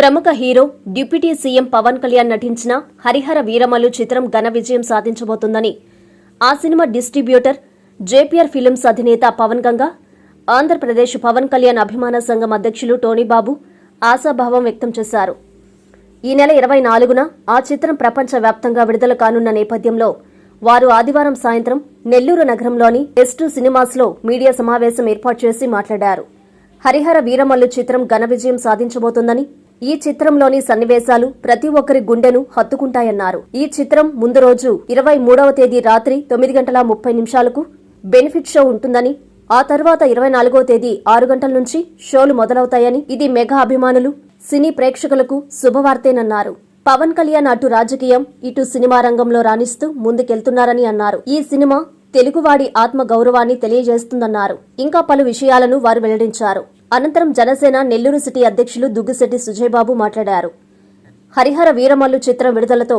ప్రముఖ hero deputy CM Pawan Kalyan నటించిన హరిహర వీరమల్లు చిత్రం ఘన విజయం సాధించబోతుందని ఆ సినిమా డిస్ట్రిబ్యూటర్ జేపీఆర్ ఫిలిమ్స్ అధినేత పవన్ గంగా ఆంధ్రప్రదేశ్ పవన్ కళ్యాణ్ అభిమాన సంఘం అధ్యక్షులు టోనీబాబు ఆశాభావం వ్యక్తం చేశారు. ఈ నెల ఇరవై నాలుగున ఆ చిత్రం ప్రపంచవ్యాప్తంగా విడుదల కానున్న నేపథ్యంలో వారు ఆదివారం సాయంత్రం నెల్లూరు నగరంలోని ఎస్టు సినిమాస్లో మీడియా సమావేశం ఏర్పాటు చేసి మాట్లాడారు. హరిహర వీరమల్లు చిత్రం ఘన విజయం సాధించబోతుందని ఈ చిత్రంలోని సన్నివేశాలు ప్రతి ఒక్కరి గుండెను హత్తుకుంటాయన్నారు. ఈ చిత్రం ముందు రోజు ఇరవై మూడవ తేదీ రాత్రి తొమ్మిది గంటల ముప్పై నిమిషాలకు బెనిఫిట్ షో ఉంటుందని ఆ తర్వాత ఇరవై నాలుగో తేదీ ఆరు గంటల నుంచి షోలు మొదలవుతాయని ఇది మెగా అభిమానులు సినీ ప్రేక్షకులకు శుభవార్తేనన్నారు. పవన్ కళ్యాణ్ అటు రాజకీయం ఇటు సినిమా రంగంలో రాణిస్తూ ముందుకెళ్తున్నారని అన్నారు. ఈ సినిమా తెలుగువాడి ఆత్మ గౌరవాన్ని తెలియజేస్తుందన్నారు. ఇంకా పలు విషయాలను వారు వెల్లడించారు. అనంతరం జనసేన నెల్లూరు సిటీ అధ్యక్షులు దుగ్గిశెట్టి సుజయబాబు మాట్లాడారు. హరిహర వీరమల్లు చిత్రం విడుదలతో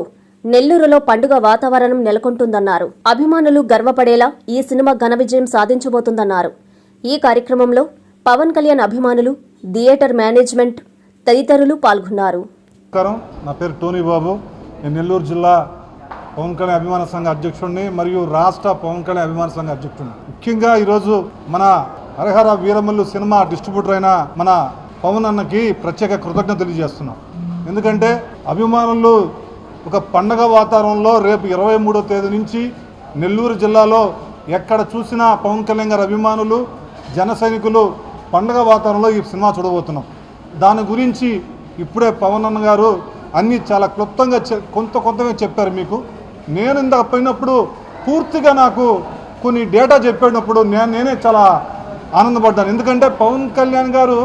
నెల్లూరులో పండుగ వాతావరణం నెలకొంటుందన్నారు. అభిమానులు గర్వపడేలా ఈ సినిమా ఘన విజయం సాధించబోతుందన్నారు. ఈ కార్యక్రమంలో పవన్ కళ్యాణ్ అభిమానులు థియేటర్ మేనేజ్మెంట్ తదితరులు పాల్గొన్నారు. నా పేరు టోనీ బాబు. నేను నెల్లూరు జిల్లా పవన్ కళ్యాణ్ అభిమాన సంఘ అధ్యక్షుడిని మరియు రాష్ట్ర పవన్ కళ్యాణ్ అభిమాన సంఘ అధ్యక్షుడిని. ముఖ్యంగా ఈరోజు మన హరహర వీరమల్లు సినిమా డిస్ట్రిబ్యూటర్ అయిన మన పవన్ అన్నకి ప్రత్యేక కృతజ్ఞత తెలియజేస్తున్నాం. ఎందుకంటే అభిమానులు ఒక పండగ వాతావరణంలో రేపు ఇరవై మూడో తేదీ నుంచి నెల్లూరు జిల్లాలో ఎక్కడ చూసినా పవన్ కళ్యాణ్ గారి అభిమానులు జన సైనికులు పండగ వాతావరణంలో ఈ సినిమా చూడబోతున్నాం. దాని గురించి ఇప్పుడే పవన్ అన్న గారు అన్నీ చాలా క్లుప్తంగా చె- కొంత కొంతగా చెప్పారు మీకు. నేను ఇందాక పోయినప్పుడు పూర్తిగా నాకు కొన్ని డేటా చెప్పేటప్పుడు నేను నేనే చాలా ఆనందపడ్డాను ఎందుకంటే పవన్ కళ్యాణ్ గారు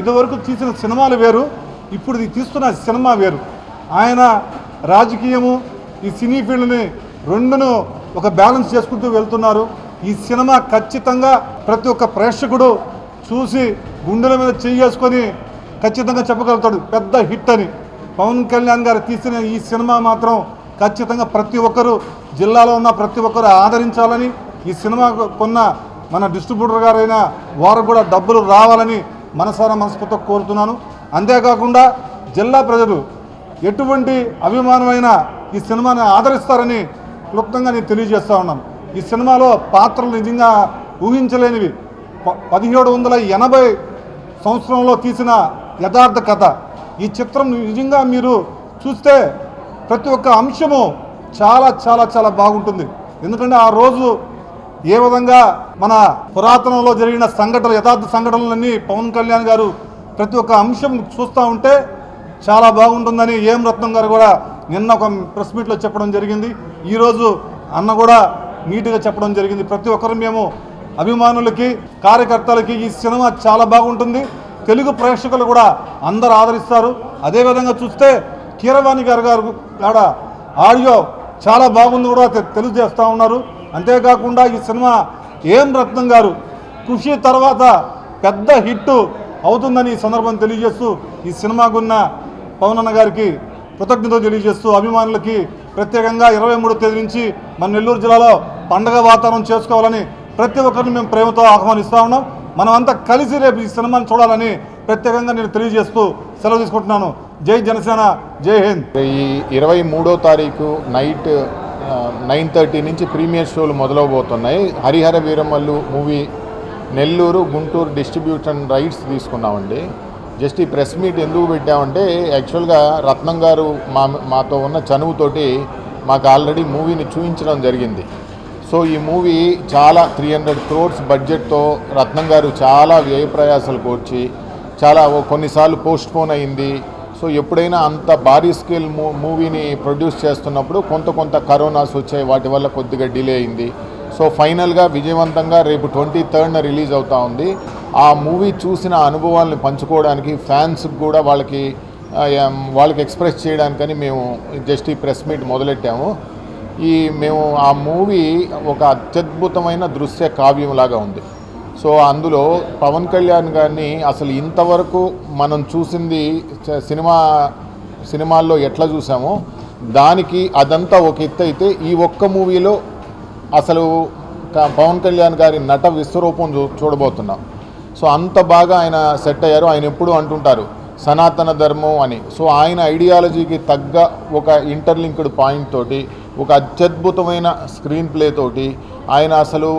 ఇదివరకు తీసిన సినిమాలు వేరు ఇప్పుడు ఇది తీస్తున్న సినిమా వేరు. ఆయన రాజకీయము ఈ సినీ ఫీల్డ్ని రెండును ఒక బ్యాలెన్స్ చేసుకుంటూ వెళ్తున్నారు. ఈ సినిమా ఖచ్చితంగా ప్రతి ఒక్క ప్రేక్షకుడు చూసి గుండెల మీద చేసుకొని ఖచ్చితంగా చెప్పగలుగుతాడు. పెద్ద హిట్ అని. పవన్ కళ్యాణ్ గారు తీసిన ఈ సినిమా మాత్రం ఖచ్చితంగా ప్రతి ఒక్కరూ జిల్లాలో ఉన్న ప్రతి ఒక్కరు ఆదరించాలని ఈ సినిమా కొన్న మన డిస్ట్రిబ్యూటర్ గారైన వారు కూడా డబ్బులు రావాలని మనసారా మనస్ఫూర్తిగా కోరుతున్నాను. అంతేకాకుండా జిల్లా ప్రజలు ఎటువంటి అభిమానమైన ఈ సినిమాని ఆదరిస్తారని క్లుప్తంగా నేను తెలియజేస్తా ఉన్నాను. ఈ సినిమాలో పాత్రలు నిజంగా ఊహించలేనివి. ప- పదిహేడు వందల ఎనభై సంవత్సరంలో తీసిన యథార్థ కథ. ఈ చిత్రం నిజంగా మీరు చూస్తే ప్రతి ఒక్క అంశము చాలా చాలా చాలా బాగుంటుంది. ఎందుకంటే ఆ రోజు ఏ విధంగా మన పురాతనంలో జరిగిన సంఘటనలు యథార్థ సంఘటనలన్నీ పవన్ కళ్యాణ్ గారు ప్రతి ఒక్క అంశం చూస్తూ ఉంటే చాలా బాగుంటుందని ఏం రత్నం గారు కూడా నిన్న ఒక ప్రెస్ మీట్లో చెప్పడం జరిగింది. ఈరోజు అన్న కూడా నీట్గా చెప్పడం జరిగింది. ప్రతి ఒక్కరు మేము అభిమానులకి కార్యకర్తలకి ఈ సినిమా చాలా బాగుంటుంది. తెలుగు ప్రేక్షకులు కూడా అందరు ఆదరిస్తారు. అదేవిధంగా చూస్తే కీరవాణి గారు గారు ఆడ ఆడియో చాలా బాగుంది కూడా తెలియజేస్తూ ఉన్నారు. అంతేకాకుండా ఈ సినిమా ఏం రత్నం గారు కృషి తర్వాత పెద్ద హిట్ అవుతుందని ఈ సందర్భం తెలియజేస్తూ ఈ సినిమాకున్న పవన్ అన్న గారికి కృతజ్ఞతలు తెలియజేస్తూ అభిమానులకి ప్రత్యేకంగా ఇరవై మూడో తేదీ నుంచి మన నెల్లూరు జిల్లాలో పండగ వాతావరణం చేసుకోవాలని ప్రతి ఒక్కరిని మేము ప్రేమతో ఆహ్వానిస్తా ఉన్నాం. మనమంతా కలిసి రేపు ఈ సినిమాని చూడాలని ప్రత్యేకంగా నేను తెలియజేస్తూ సెలవు తీసుకుంటున్నాను. జై జనసేన జై హింద్. ఈ ఇరవై మూడో తారీఖు నైట్ నైన్ థర్టీ నుంచి ప్రీమియర్ షోలు మొదలవబోతున్నాయి. Harihara Veeramallu movie Nellore Guntur distribution rights తీసుకున్నామండి. జస్ట్ ఈ ప్రెస్ మీట్ ఎందుకు పెట్టామంటే యాక్చువల్గా రత్నం గారు మా మాతో ఉన్న చనువుతోటి మాకు ఆల్రెడీ మూవీని చూపించడం జరిగింది. సో ఈ మూవీ చాలా త్రీ హండ్రెడ్ క్రోర్స్ బడ్జెట్తో రత్నం గారు చాలా వ్యయ ప్రయాసాలు కోర్చి చాలా ఓ కొన్నిసార్లు పోస్ట్పోన్ అయింది. సో ఎప్పుడైనా అంత భారీ స్కేల్ మూ మూవీని ప్రొడ్యూస్ చేస్తున్నప్పుడు కొంత కొంత కరోనాస్ వచ్చాయి వాటి వల్ల కొద్దిగా డిలే అయింది. సో ఫైనల్గా విజయవంతంగా రేపు ట్వంటీ థర్డ్న రిలీజ్ అవుతా ఉంది. ఆ మూవీ చూసిన అనుభవాలను పంచుకోవడానికి ఫ్యాన్స్కి కూడా వాళ్ళకి వాళ్ళకి ఎక్స్ప్రెస్ చేయడానికని మేము జస్ట్ ఈ ప్రెస్ మీట్ మొదలెట్టాము. ఈ మేము ఆ మూవీ ఒక అత్యద్భుతమైన దృశ్య కావ్యంలాగా ఉంది. సో అందులో పవన్ కళ్యాణ్ గారిని అసలు ఇంతవరకు మనం చూసింది సినిమా సినిమాల్లో ఎట్లా చూసామో దానికి అదంతా ఒక ఎత్తు అయితే ఈ ఒక్క మూవీలో అసలు పవన్ కళ్యాణ్ గారి నట విశ్వరూపం చూ చూడబోతున్నాం. సో అంత బాగా ఆయన సెట్ అయ్యారు. ఆయన ఎప్పుడూ అంటుంటారు సనాతన ధర్మం అని. సో ఆయన ఐడియాలజీకి తగ్గ ఒక ఇంటర్లింక్డ్ పాయింట్ తోటి ఒక అత్యద్భుతమైన స్క్రీన్ ప్లే తోటి ఆయన అసలు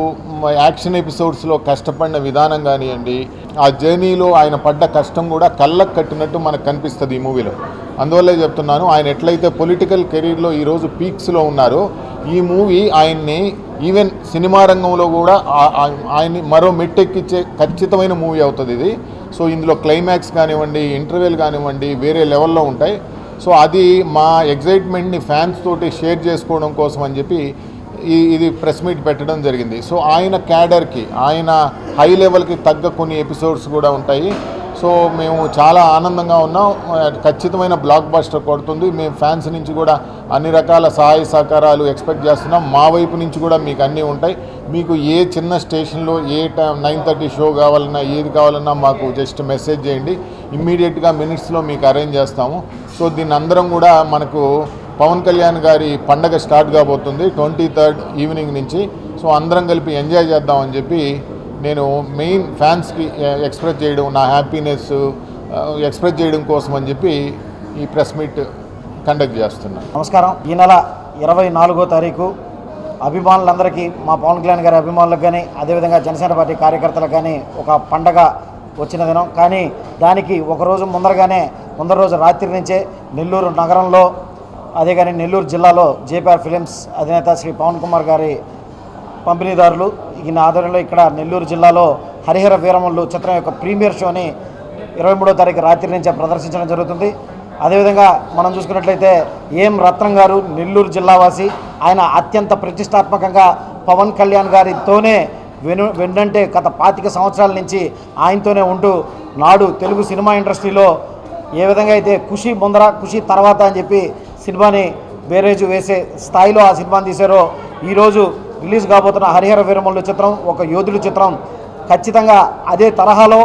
యాక్షన్ ఎపిసోడ్స్లో కష్టపడిన విధానం కానివ్వండి ఆ జర్నీలో ఆయన పడ్డ కష్టం కూడా కళ్ళకు కట్టినట్టు మనకు కనిపిస్తుంది ఈ మూవీలో. అందువల్లే చెప్తున్నాను ఆయన ఎట్లయితే పొలిటికల్ కెరీర్లో ఈరోజు పీక్స్లో ఉన్నారో ఈ మూవీ ఆయన్ని ఈవెన్ సినిమా రంగంలో కూడా ఆయన్ని మరో మెట్టెక్కిచ్చే ఖచ్చితమైన మూవీ అవుతుంది ఇది. సో ఇందులో క్లైమాక్స్ కానివ్వండి ఇంటర్వెల్ కానివ్వండి వేరే లెవెల్లో ఉంటాయి. సో అది మా ఎగ్జైట్మెంట్ని ఫ్యాన్స్ తోటి షేర్ చేసుకోవడం కోసం అని చెప్పి ఈ ఇది ప్రెస్ మీట్ పెట్టడం జరిగింది. సో ఆయన క్యాడర్కి ఆయన హై లెవెల్కి తగ్గ కొన్ని ఎపిసోడ్స్ కూడా ఉంటాయి. సో మేము చాలా ఆనందంగా ఉన్నాం. ఖచ్చితమైన బ్లాక్ బస్టర్ కొడుతుంది. మేము ఫ్యాన్స్ నుంచి కూడా అన్ని రకాల సహాయ సహకారాలు ఎక్స్పెక్ట్ చేస్తున్నాం. మా వైపు నుంచి కూడా మీకు అన్నీ ఉంటాయి. మీకు ఏ చిన్న స్టేషన్లో ఏ టైం నైన్ థర్టీ షో కావాలన్నా ఏది కావాలన్నా మాకు జస్ట్ మెసేజ్ చేయండి. ఇమ్మీడియట్గా మినిట్స్లో మీకు అరేంజ్ చేస్తాము. సో దీన్ని అందరం కూడా మనకు పవన్ కళ్యాణ్ గారి పండగ స్టార్ట్ కాబోతుంది. ట్వంటీ థర్డ్ ఈవినింగ్ నుంచి. సో అందరం కలిపి ఎంజాయ్ చేద్దామని చెప్పి నేను మెయిన్ ఫ్యాన్స్కి ఎక్స్ప్రెస్ చేయడం నా హ్యాపీనెస్ ఎక్స్ప్రెస్ చేయడం కోసం అని చెప్పి ఈ ప్రెస్ మీట్ కండక్ట్ చేస్తున్నాను నమస్కారం. ఈ నెల ఇరవై నాలుగో తారీఖు అభిమానులందరికీ మా పవన్ కళ్యాణ్ గారి అభిమానులకు కానీ అదేవిధంగా జనసేన పార్టీ కార్యకర్తలకు కానీ ఒక పండగ వచ్చిన దినం. కానీ దానికి ఒకరోజు ముందరగానే ముందర రోజు రాత్రి నుంచే నెల్లూరు నగరంలో అదే కానీ నెల్లూరు జిల్లాలో జేపీఆర్ ఫిలిమ్స్ అధినేత శ్రీ పవన్ కుమార్ గారి పంపిణీదారులు ఈయన ఆధ్వర్యంలో ఇక్కడ నెల్లూరు జిల్లాలో హరిహర వీరములు చిత్రం యొక్క ప్రీమియర్ షోని ఇరవై మూడో తారీఖు రాత్రి నుంచే ప్రదర్శించడం జరుగుతుంది. అదేవిధంగా మనం చూసుకున్నట్లయితే ఏం రత్నం గారు నెల్లూరు జిల్లావాసి ఆయన అత్యంత ప్రతిష్టాత్మకంగా పవన్ కళ్యాణ్ గారితోనే వెను వెన్నంటే గత పాతిక సంవత్సరాల నుంచి ఆయనతోనే ఉంటూ నాడు తెలుగు సినిమా ఇండస్ట్రీలో ఏ విధంగా అయితే ఖుషి ముందర ఖుషి తర్వాత అని చెప్పి సినిమాని బేరేజు వేసే స్థాయిలో ఆ సినిమాని తీశారో ఈరోజు రిలీజ్ కాబోతున్న హరిహర వీరమల్లు చిత్రం ఒక యోధుడు చిత్రం. ఖచ్చితంగా అదే తరహాలో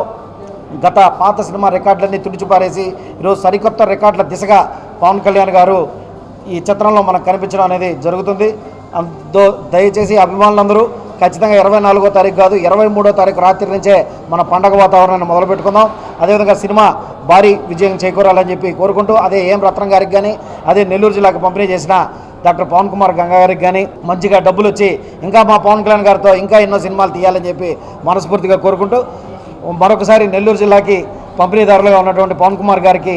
గత పాత సినిమా రికార్డులన్నీ తుడిచిపారేసి ఈరోజు సరికొత్త రికార్డుల దిశగా పవన్ కళ్యాణ్ గారు ఈ చిత్రంలో మనకు కనిపించడం అనేది జరుగుతుంది. అందో దయచేసి అభిమానులందరూ ఖచ్చితంగా ఇరవై నాలుగో తారీఖు కాదు ఇరవై మూడో తారీఖు రాత్రి నుంచే మన పండగ వాతావరణాన్ని మొదలు పెట్టుకుందాం అదేవిధంగా సినిమా భారీ విజయం చేకూరాలని చెప్పి కోరుకుంటూ అదే ఏం రత్నం గారికి కానీ అదే నెల్లూరు జిల్లాకు పంపిణీ చేసిన డాక్టర్ పవన్ కుమార్ గంగాగారికి కానీ మంచిగా డబ్బులు వచ్చి ఇంకా మా పవన్ కళ్యాణ్ గారితో ఇంకా ఎన్నో సినిమాలు తీయాలని చెప్పి మనస్ఫూర్తిగా కోరుకుంటూ మరొకసారి నెల్లూరు జిల్లాకి పంపిణీదారులుగా ఉన్నటువంటి పవన్ కుమార్ గారికి